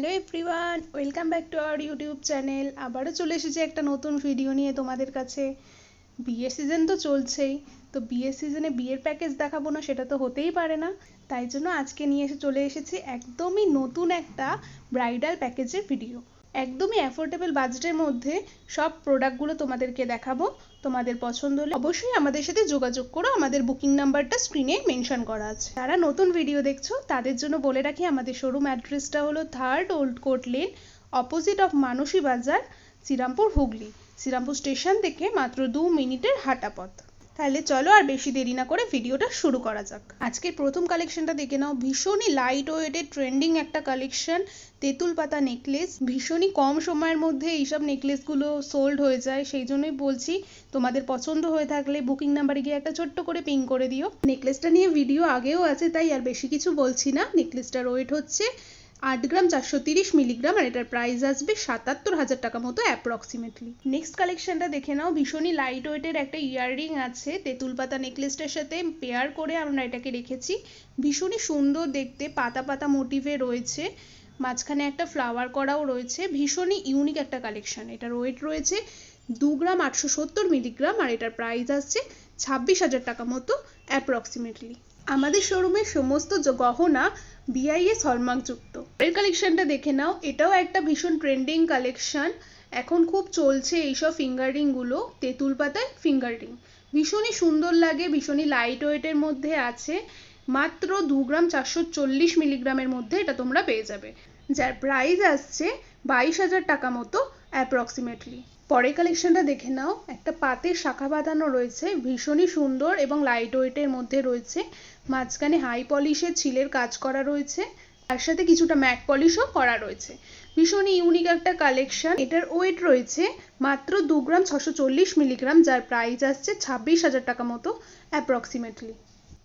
Hello everyone welcome back to our YouTube channel আবারও চলে এসেছে একটা নতুন ভিডিও নিয়ে তোমাদের কাছে। বিয়ের সিজন তো চলছেই, তো বিয়ের সিজনে বিয়ের প্যাকেজ দেখাবো না, সেটা তো হতেই পারে না। তাই জন্য আজকে নিয়ে এসে চলে এসেছি একদমই নতুন একটা ব্রাইডাল প্যাকেজের ভিডিও একদমই অ্যাফোর্ডেবল বাজেটের মধ্যে সব প্রোডাক্টগুলো তোমাদেরকে দেখাবো। তোমাদের পছন্দ হলে অবশ্যই আমাদের সাথে যোগাযোগ করো। আমাদের বুকিং নাম্বারটা স্ক্রিনে মেনশন করা আছে। যারা নতুন ভিডিও দেখছ, তাদের জন্য বলে রাখি, আমাদের শোরুম অ্যাড্রেসটা হলো third old court lane opposite of Manasi Bazar, Serampore Hooghly. Serampore station থেকে মাত্র দু মিনিটের হাঁটা পথ তাহলে চলো আর বেশি দেরি না করে ভিডিওটা শুরু করা যাক। আজকের প্রথম কালেকশনটা দেখে নাও। ভীষণই লাইট ওয়েটের ট্রেন্ডিং একটা কালেকশন তেঁতুল পাতা নেকলেস ভীষণই কম সময়ের মধ্যে এইসব নেকলেসগুলো সোল্ড হয়ে যায়। সেই জন্যই বলছি, তোমাদের পছন্দ হয়ে থাকলে বুকিং নাম্বারে গিয়ে একটা ছোট্ট করে পিং করে দিও। নেকলেসটা নিয়ে ভিডিও আগেও আছে, তাই আর বেশি কিছু বলছি না। নেকলেসটার ওয়েট হচ্ছে আট গ্রাম চারশো তিরিশ মিলিগ্রাম আর এটার প্রাইস আসবে সাতাত্তর হাজার টাকা মতো অ্যাপ্রক্সিমেটলি নেক্সট কালেকশনটা দেখে নাও। ভীষণই লাইট ওয়েটের একটা ইয়াররিং আছে। তেঁতুল পাতা নেকলেসটার সাথে পেয়ার করে আমরা এটাকে রেখেছি। ভীষণই সুন্দর দেখতে, পাতা পাতা মোটিভে রয়েছে। মাঝখানে একটা ফ্লাওয়ার করাও রয়েছে। ভীষণই ইউনিক একটা কালেকশন এটার ওয়েট রয়েছে দু গ্রাম আটশো সত্তর মিলিগ্রাম আর এটার প্রাইস আসছে ছাব্বিশ হাজার টাকা মতো অ্যাপ্রক্সিমেটলি আমাদের শোরুমের সমস্ত গহনা বিআইএস হলমার্কযুক্ত এর কালেকশনটা দেখে নাও, এটাও একটা ভীষণ ট্রেন্ডিং কালেকশন এখন খুব চলছে এইসব ফিঙ্গার রিংগুলো তেঁতুল পাতায় ফিঙ্গার রিং ভীষণই সুন্দর লাগে, ভীষণই লাইট ওয়েটের মধ্যে আছে। মাত্র দু গ্রাম চারশো চল্লিশ মিলিগ্রামের মধ্যে এটা তোমরা পেয়ে যাবে। যার প্রাইস আসছে বাইশ হাজার টাকা মতো অ্যাপ্রক্সিমেটলি পরের কালেকশনটা দেখে নাও। একটা পাতের শাখা বাঁধানো রয়েছে, ভীষণই সুন্দর এবং লাইট ওয়েটের মধ্যে রয়েছে। মাঝখানে হাই পলিশের ছিলের কাজ করা রয়েছে, তার সাথে কিছুটা ম্যাট পলিশও করা রয়েছে। ভীষণই ইউনিক একটা কালেকশন এটার ওয়েট রয়েছে মাত্র দু গ্রাম ছশো চল্লিশ মিলিগ্রাম যার প্রাইস আসছে ছাব্বিশ হাজার টাকা মতো অ্যাপ্রক্সিমেটলি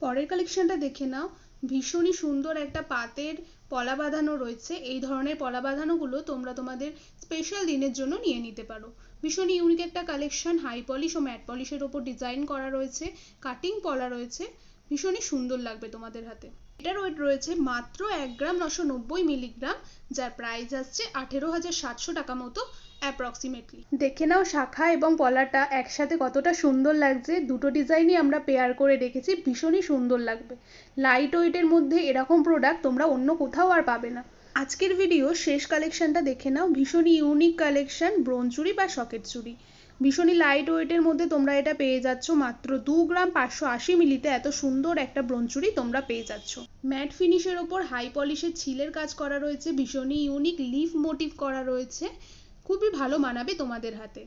পরের কালেকশনটা দেখে নাও। ভীষণই সুন্দর একটা পাতের পলা বাঁধানো রয়েছে। এই ধরনের পলা বাঁধানোগুলো তোমরা তোমাদের স্পেশাল দিনের জন্য নিয়ে নিতে পারো। ভীষণ ইউনিক একটা কালেকশন হাই পলিশ ও ম্যাট পলিশের ওপর ডিজাইন করা রয়েছে। কাটিং পলা রয়েছে। ভীষণই সুন্দর লাগবে তোমাদের হাতে। এটার রয়েছে মাত্র এক গ্রাম নশো নব্বই মিলিগ্রাম, যার প্রাইস আসছে আঠেরো হাজার সাতশো টাকা মতো অ্যাপ্রক্সিমেটলি দেখে নাও শাখা এবং পলাটা একসাথে কতটা সুন্দর লাগছে। দুটো ডিজাইনই আমরা পেয়ার করে রেখেছি ভীষণই সুন্দর লাগবে। লাইট ওয়েটের মধ্যে এরকম প্রোডাক্ট তোমরা অন্য কোথাও আর পাবে না। আজকের ভিডিও শেষ কালেকশনটা দেখে নাও, ভীষণই ইউনিক কালেকশন ব্রোঞ্জ চুড়ি বা সকেট চুড়ি ভীষণই লাইট ওয়েটের মধ্যে তোমরা এটা পেয়ে যাচ্ছ। মাত্র দু গ্রাম পাঁচশো আশি মিলিতে এত সুন্দর একটা ব্রোঞ্চুরি তোমরা পেয়ে যাচ্ছ। ম্যাট ফিনিশের ওপর হাই পলিশের ছিলের কাজ করা রয়েছে। ভীষণই ইউনিক লিফ মোটিভ করা রয়েছে। খুবই ভালো মানাবে তোমাদের হাতে।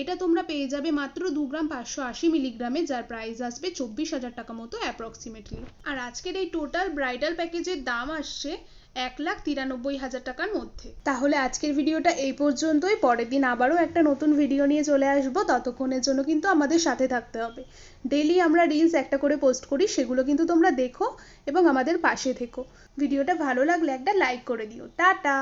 এটা তোমরা পেয়ে যাবে মাত্র দু গ্রাম পাঁচশো আশি মিলিগ্রামে, যার প্রাইস আসবে চব্বিশ হাজার টাকা মতো অ্যাপ্রক্সিমেটলি আর আজকের এই টোটাল ব্রাইডাল প্যাকেজের দাম আসছে এক লাখ তিরানব্বই হাজার টাকার মধ্যে। তাহলে আজকের ভিডিওটা এই পর্যন্তই। পরের দিন আবারও একটা নতুন ভিডিও নিয়ে চলে আসব। ততক্ষণের জন্য কিন্তু আমাদের সাথে থাকতে হবে। ডেলি আমরা রিলস একটা করে পোস্ট করি, সেগুলো কিন্তু তোমরা দেখো এবং আমাদের পাশে থেকো। ভিডিওটা ভালো লাগলে একটা লাইক করে দিও। টাটা!